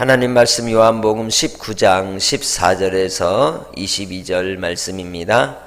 하나님 말씀 요한복음 19장 14절에서 22절 말씀입니다.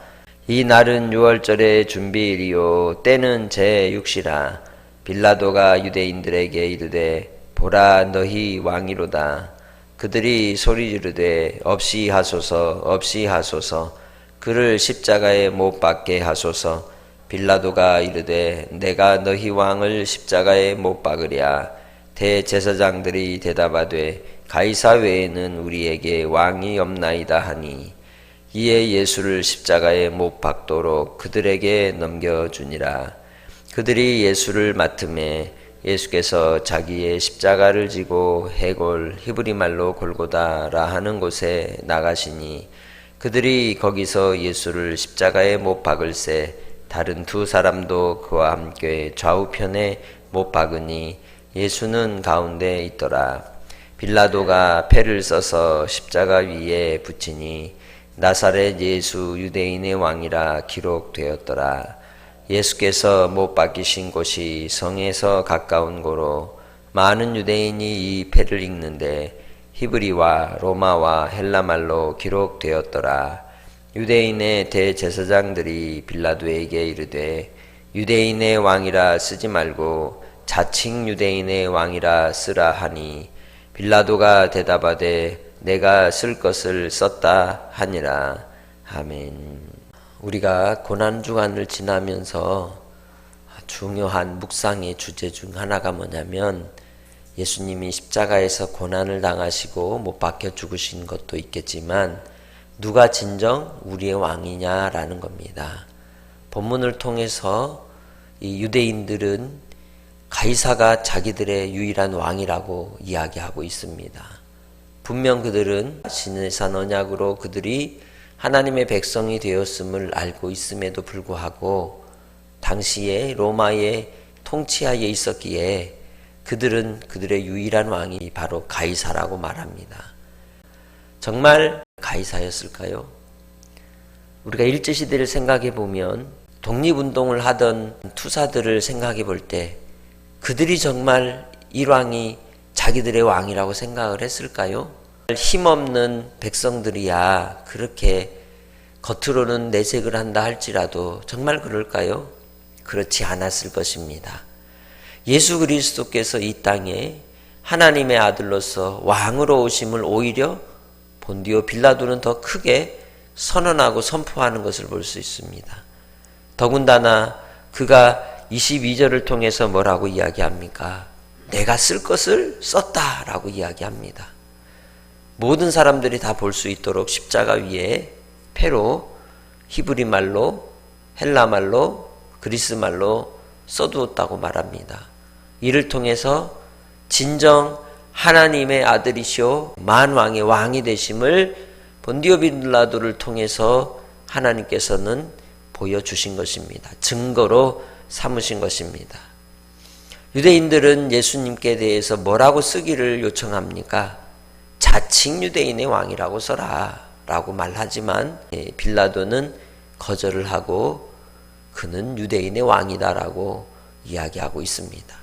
이 날은 6월절의 준비일이요. 때는 제 6시라. 빌라도가 유대인들에게 이르되 보라 너희 왕이로다. 그들이 소리 지르되 없이 하소서 없이 하소서. 그를 십자가에 못 박게 하소서. 빌라도가 이르되 내가 너희 왕을 십자가에 못 박으랴 대제사장들이 대답하되 가이사 외에는 우리에게 왕이 없나이다 하니 이에 예수를 십자가에 못 박도록 그들에게 넘겨주니라. 그들이 예수를 맡음에 예수께서 자기의 십자가를 지고 해골 히브리 말로 골고다라 하는 곳에 나가시니 그들이 거기서 예수를 십자가에 못 박을새 다른 두 사람도 그와 함께 좌우편에 못 박으니 예수는 가운데 있더라. 빌라도가 패를 써서 십자가 위에 붙이니 나사렛 예수 유대인의 왕이라 기록되었더라. 예수께서 못 박히신 곳이 성에서 가까운 고로 많은 유대인이 이 패를 읽는데 히브리와 로마와 헬라말로 기록되었더라. 유대인의 대제사장들이 빌라도에게 이르되 유대인의 왕이라 쓰지 말고 자칭 유대인의 왕이라 쓰라 하니 빌라도가 대답하되 내가 쓸 것을 썼다 하니라 아멘. 우리가 고난 주간을 지나면서 중요한 묵상의 주제 중 하나가 뭐냐면 예수님이 십자가에서 고난을 당하시고 못 박혀 죽으신 것도 있겠지만 누가 진정 우리의 왕이냐라는 겁니다. 본문을 통해서 이 유대인들은 가이사가 자기들의 유일한 왕이라고 이야기하고 있습니다. 분명 그들은 신의 산 언약으로 그들이 하나님의 백성이 되었음을 알고 있음에도 불구하고 당시에 로마의 통치하에 있었기에 그들은 그들의 유일한 왕이 바로 가이사라고 말합니다. 정말 가이사였을까요? 우리가 일제시대를 생각해 보면 독립운동을 하던 투사들을 생각해 볼 때 그들이 정말 일왕이 자기들의 왕이라고 생각을 했을까요? 힘없는 백성들이야 그렇게 겉으로는 내색을 한다 할지라도 정말 그럴까요? 그렇지 않았을 것입니다. 예수 그리스도께서 이 땅에 하나님의 아들로서 왕으로 오심을 오히려 본디오 빌라도는 더 크게 선언하고 선포하는 것을 볼 수 있습니다. 더군다나 그가 22절을 통해서 뭐라고 이야기합니까? 내가 쓸 것을 썼다라고 이야기합니다. 모든 사람들이 다 볼 수 있도록 십자가 위에 패로 히브리 말로 헬라 말로 그리스 말로 써두었다고 말합니다. 이를 통해서 진정 하나님의 아들이시오 만왕의 왕이 되심을 본디오 빌라도를 통해서 하나님께서는 보여주신 것입니다. 증거로 삼으신 것입니다. 유대인들은 예수님께 대해서 뭐라고 쓰기를 요청합니까? 자칭 유대인의 왕이라고 써라 라고 말하지만 예, 빌라도는 거절을 하고 그는 유대인의 왕이다라고 이야기하고 있습니다.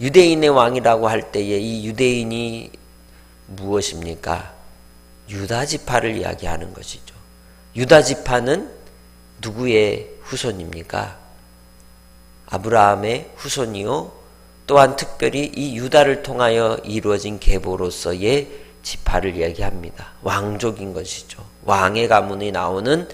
유대인의 왕이라고 할 때에 이 유대인이 무엇입니까? 유다 지파를 이야기하는 것이죠. 유다 지파는 누구의 후손입니까? 아브라함의 후손이요. 또한 특별히 이 유다를 통하여 이루어진 계보로서의 지파를 이야기합니다. 왕족인 것이죠. 왕의 가문이 나오는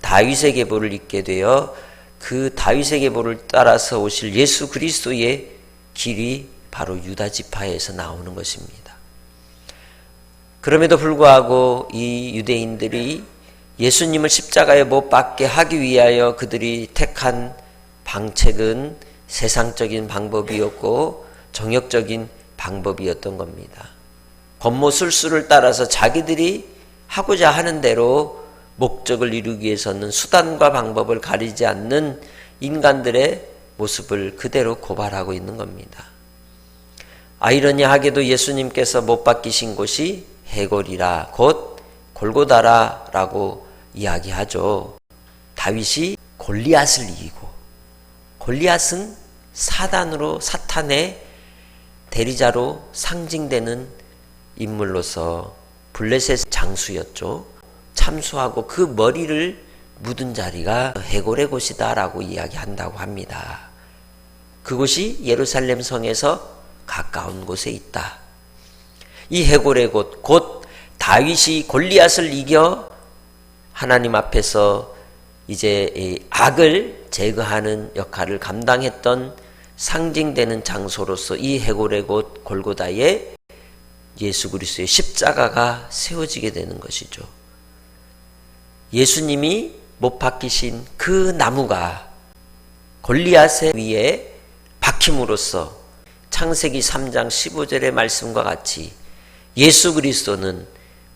다윗의 계보를 잇게 되어 그 다윗의 계보를 따라서 오실 예수 그리스도의 길이 바로 유다 지파에서 나오는 것입니다. 그럼에도 불구하고 이 유대인들이 예수님을 십자가에 못 박게 하기 위하여 그들이 택한 방책은 세상적인 방법이었고 정역적인 방법이었던 겁니다. 겉모술수를 따라서 자기들이 하고자 하는 대로 목적을 이루기 위해서는 수단과 방법을 가리지 않는 인간들의 모습을 그대로 고발하고 있는 겁니다. 아이러니하게도 예수님께서 못 박히신 곳이 해골이라 곧 골고다라라고 이야기하죠. 다윗이 골리앗을 이기고 골리앗은 사단으로 사탄의 대리자로 상징되는 인물로서 블레셋 장수였죠. 참수하고 그 머리를 묻은 자리가 해골의 곳이다라고 이야기한다고 합니다. 그곳이 예루살렘 성에서 가까운 곳에 있다. 이 해골의 곳, 곧 다윗이 골리앗을 이겨 하나님 앞에서 이제 악을 제거하는 역할을 감당했던 상징되는 장소로서 이 해골의 곳 골고다에 예수 그리스도의 십자가가 세워지게 되는 것이죠. 예수님이 못 박히신 그 나무가 골리앗의 위에 박힘으로써 창세기 3장 15절의 말씀과 같이 예수 그리스도는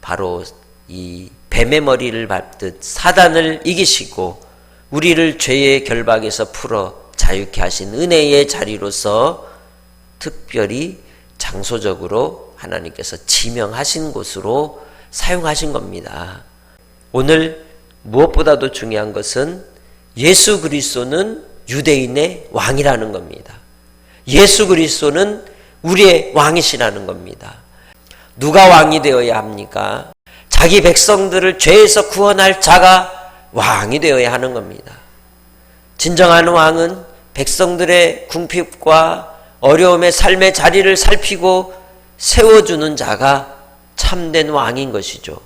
바로 이 뱀의 머리를 밟듯 사단을 이기시고 우리를 죄의 결박에서 풀어 자유케 하신 은혜의 자리로서 특별히 장소적으로 하나님께서 지명하신 곳으로 사용하신 겁니다. 오늘 무엇보다도 중요한 것은 예수 그리스도는 유대인의 왕이라는 겁니다. 예수 그리스도는 우리의 왕이시라는 겁니다. 누가 왕이 되어야 합니까? 자기 백성들을 죄에서 구원할 자가 왕이 되어야 하는 겁니다. 진정한 왕은 백성들의 궁핍과 어려움의 삶의 자리를 살피고 세워주는 자가 참된 왕인 것이죠.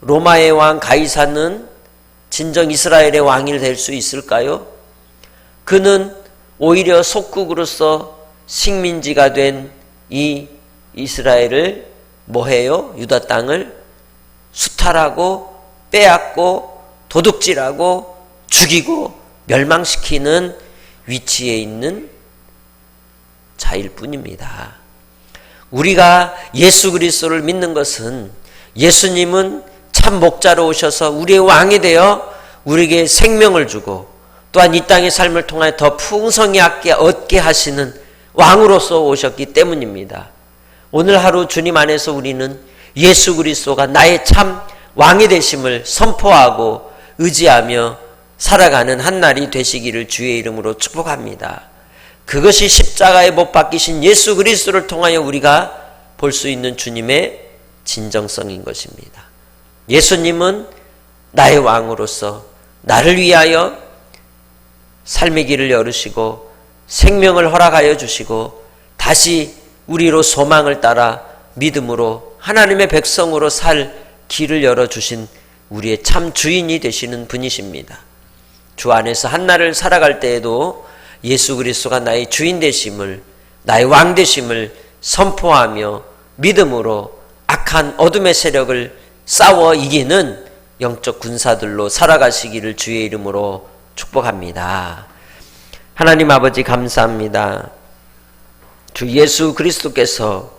로마의 왕 가이사는 진정 이스라엘의 왕이 될 수 있을까요? 그는 오히려 속국으로서 식민지가 된 이 이스라엘을 뭐해요? 유다 땅을 수탈하고 빼앗고 도둑질하고 죽이고 멸망시키는 위치에 있는 자일 뿐입니다. 우리가 예수 그리스도를 믿는 것은 예수님은 참 목자로 오셔서 우리의 왕이 되어 우리에게 생명을 주고 또한 이 땅의 삶을 통해 더 풍성하게 얻게 하시는 왕으로서 오셨기 때문입니다. 오늘 하루 주님 안에서 우리는 예수 그리스도가 나의 참 왕이 되심을 선포하고 의지하며 살아가는 한 날이 되시기를 주의 이름으로 축복합니다. 그것이 십자가에 못 박히신 예수 그리스도를 통하여 우리가 볼 수 있는 주님의 진정성인 것입니다. 예수님은 나의 왕으로서 나를 위하여 삶의 길을 열으시고 생명을 허락하여 주시고 다시 우리로 소망을 따라 믿음으로 하나님의 백성으로 살 길을 열어 주신 우리의 참 주인이 되시는 분이십니다. 주 안에서 한 날을 살아갈 때에도 예수 그리스도가 나의 주인 되심을 나의 왕 되심을 선포하며 믿음으로 악한 어둠의 세력을 싸워 이기는 영적 군사들로 살아가시기를 주의 이름으로 축복합니다. 하나님 아버지 감사합니다. 주 예수 그리스도께서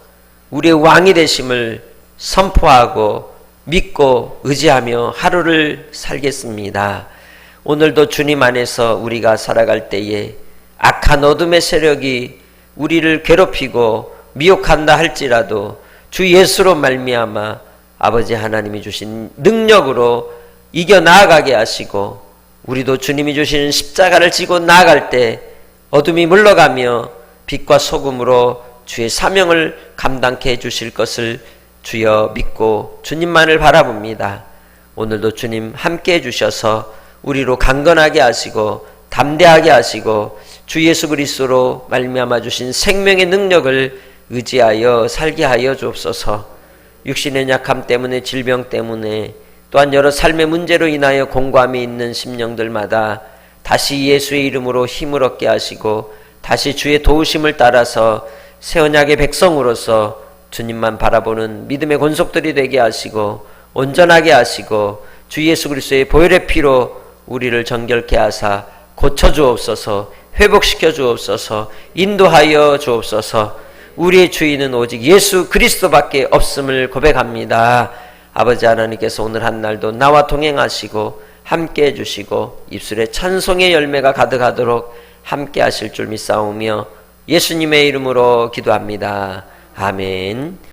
우리의 왕이 되심을 선포하고 믿고 의지하며 하루를 살겠습니다. 오늘도 주님 안에서 우리가 살아갈 때에 악한 어둠의 세력이 우리를 괴롭히고 미혹한다 할지라도 주 예수로 말미암아 아버지 하나님이 주신 능력으로 이겨 나아가게 하시고 우리도 주님이 주시는 십자가를 지고 나아갈 때 어둠이 물러가며 빛과 소금으로 주의 사명을 감당케 해 주실 것을 주여 믿고 주님만을 바라봅니다. 오늘도 주님 함께 해 주셔서 우리로 강건하게 하시고 담대하게 하시고 주 예수 그리스도로 말미암아 주신 생명의 능력을 의지하여 살게 하여 주옵소서. 육신의 약함 때문에 질병 때문에 또한 여러 삶의 문제로 인하여 공감이 있는 심령들마다 다시 예수의 이름으로 힘을 얻게 하시고 다시 주의 도우심을 따라서 새 언약의 백성으로서 주님만 바라보는 믿음의 권속들이 되게 하시고 온전하게 하시고 주 예수 그리스도의 보혈의 피로 우리를 정결케 하사 고쳐 주옵소서 회복시켜 주옵소서 인도하여 주옵소서 우리의 주인은 오직 예수 그리스도밖에 없음을 고백합니다. 아버지 하나님께서 오늘 한 날도 나와 동행하시고 함께 해주시고 입술에 찬송의 열매가 가득하도록 함께 하실 줄 믿사오며 예수님의 이름으로 기도합니다. 아멘.